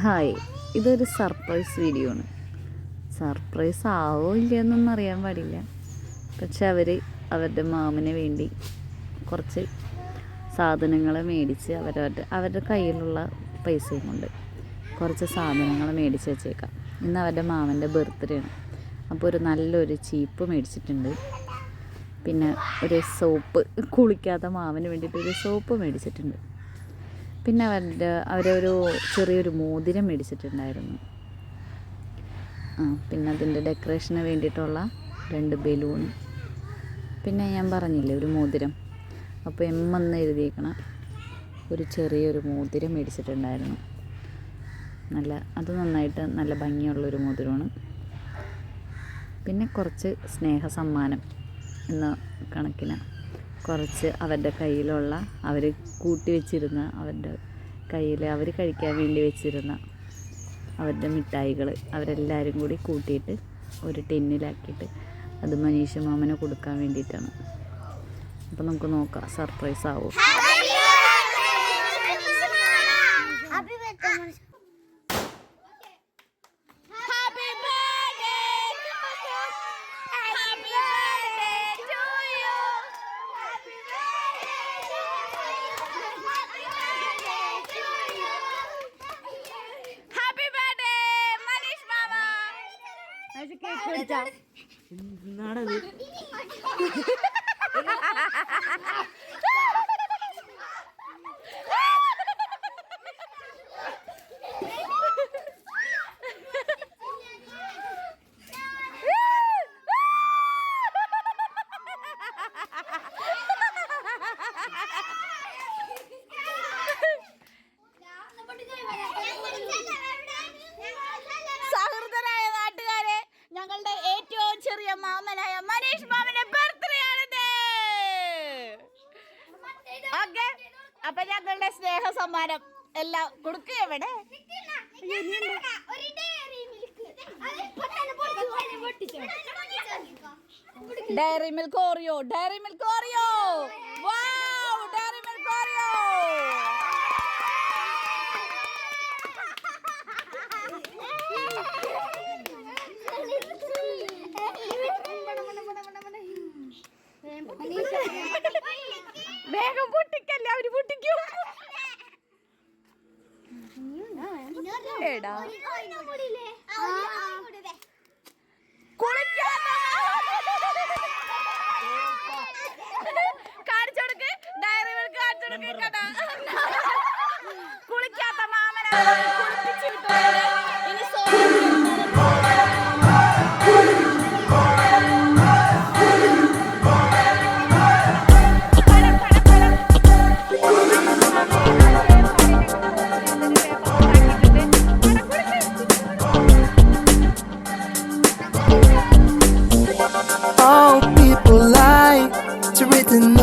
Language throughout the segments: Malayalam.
ഹായ് ഇതൊരു സർപ്രൈസ് വീഡിയോ ആണ്. സർപ്രൈസ് ആവോ ഇല്ലയെന്നൊന്നും അറിയാൻ പാടില്ല. പക്ഷെ അവർ അവരുടെ മാമിന് വേണ്ടി കുറച്ച് സാധനങ്ങൾ മേടിച്ച് അവരവരുടെ അവരുടെ കയ്യിലുള്ള പൈസയും കൊണ്ട് കുറച്ച് സാധനങ്ങൾ മേടിച്ച് വെച്ചേക്കാം. ഇന്ന് അവരുടെ മാമന്റെ ബർത്ത്ഡേ ആണ്. അപ്പോൾ ഒരു നല്ലൊരു ചീപ്പ് മേടിച്ചിട്ടുണ്ട്. പിന്നെ ഒരു സോപ്പ് കുളിക്കാത്ത മാവിന് വേണ്ടിയിട്ട് ഒരു സോപ്പ് മേടിച്ചിട്ടുണ്ട്. പിന്നെ അവരുടെ അവരൊരു ചെറിയൊരു മോതിരം മേടിച്ചിട്ടുണ്ടായിരുന്നു. ആ പിന്നെ അതിന്റെ ഡെക്കറേഷന് വേണ്ടിയിട്ടുള്ള രണ്ട് ബലൂൺ പിന്നെ ഞാൻ പറഞ്ഞില്ലേ ഒരു മോതിരം. അപ്പോൾ എം എന്ന് എഴുതിയേക്കണ ഒരു ചെറിയൊരു മോതിരം മേടിച്ചിട്ടുണ്ടായിരുന്നു. നല്ല അത് നന്നായിട്ട് നല്ല ഭംഗിയുള്ളൊരു മോതിരമാണ്. പിന്നെ കുറച്ച് സ്നേഹ സമ്മാനം എന്ന കണക്കിന് കുറച്ച് അവരുടെ കയ്യിലുള്ള അവർ കൂട്ടി വെച്ചിരുന്ന അവരുടെ കയ്യിൽ അവർ കഴിക്കാൻ വേണ്ടി വെച്ചിരുന്ന അവരുടെ മിഠായികൾ അവരെല്ലാവരും കൂടി കൂട്ടിയിട്ട് ഒരു ടിന്നിലാക്കിയിട്ട് അത് മനീഷ മാമന് കൊടുക്കാൻ വേണ്ടിയിട്ടാണ്. അപ്പം നമുക്ക് നോക്കാം സർപ്രൈസ് ആവും? സഹൃദരായ ഞങ്ങളുടെ ഏറ്റവും ചെറിയ മാമനായ മനീഷ് മാമന്റെ ബർത്ത്ഡേ ആണിത്. ഓക്കെ അപ്പൊ ഞങ്ങളുടെ സ്നേഹ സമ്മാനം എല്ലാം കൊടുക്കുക ഇവിടെ dairy milk Oreo dairy milk Oreo wow dairy milk Oreo വേഗം പൊട്ടിക്കല്ലേ അവർ പൊട്ടിക്കും. എടാ. കുളിക്കാത്ത കാണിച്ചു കൊടുക്ക്. ഡയറി മിൽക്ക് കാണിച്ചു കൊടുക്ക് കേട്ടോ. കുളിക്കാത്ത മാമനാണ്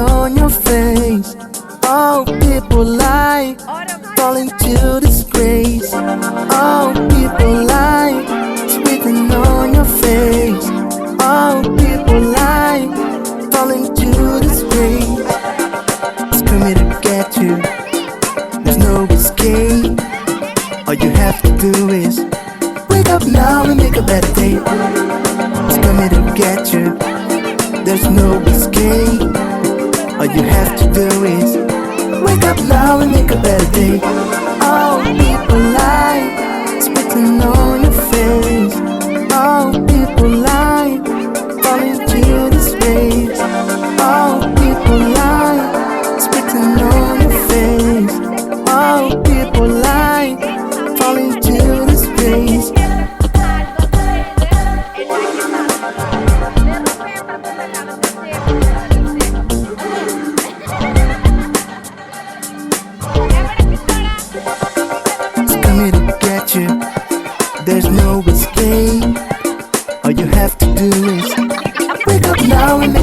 on your face. All people lie, fall into disgrace. All people lie, written on your face. All people lie, fall into disgrace. It's coming to get you. There's no escape. All you have to do is wake up now and make a better day. It's coming to get you. There's no escape. All you have to do is wake up now and make a better day. All people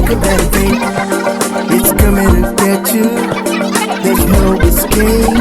think about. It's coming to get you. There's no escape.